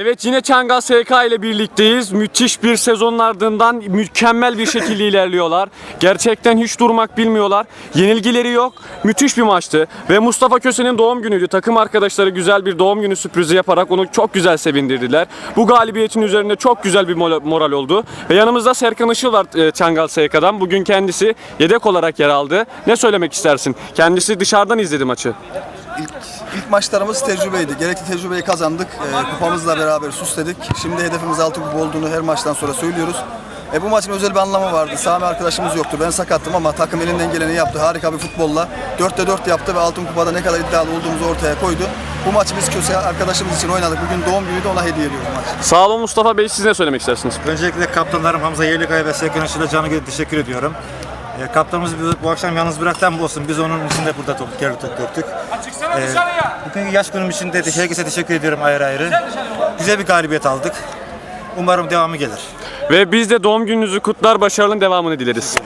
Evet yine Çangal SK ile birlikteyiz. Müthiş bir sezonun ardından mükemmel bir şekilde ilerliyorlar. Gerçekten hiç durmak bilmiyorlar. Yenilgileri yok. Müthiş bir maçtı. Ve Mustafa Köse'nin doğum günüydü. Takım arkadaşları güzel bir doğum günü sürprizi yaparak onu çok güzel sevindirdiler. Bu galibiyetin üzerinde çok güzel bir moral oldu. Ve yanımızda Serkan Işıl var e, Çangal SK'dan. Bugün kendisi yedek olarak yer aldı. Ne söylemek istersin? Kendisi dışarıdan izledi maçı. İlk, ilk maçlarımız tecrübeydi. Gerekli tecrübeyi kazandık. Ee, kupamızla beraber süsledik. Şimdi hedefimiz altı kupa olduğunu her maçtan sonra söylüyoruz. E, bu maçın özel bir anlamı vardı. Sami arkadaşımız yoktu. Ben sakattım ama takım elinden geleni yaptı. Harika bir futbolla. 4'te 4 yaptı ve altın kupada ne kadar iddialı olduğumuzu ortaya koydu. Bu maçı biz Köse arkadaşımız için oynadık. Bugün doğum günü de ona hediye ediyoruz maç. Sağ olun Mustafa Bey siz ne söylemek istersiniz? Öncelikle kaptanlarım Hamza Yerlikaya ve Serkan Işıl'a canı gönülden teşekkür ediyorum. E, kaptanımızı bu, bu akşam yalnız bıraktan bu olsun. Biz onun için de burada top, kere top döktük. E, bugünkü yaş günüm için de herkese teşekkür ediyorum ayrı ayrı. Güzel bir galibiyet aldık. Umarım devamı gelir. Ve biz de doğum gününüzü kutlar, başarının devamını dileriz.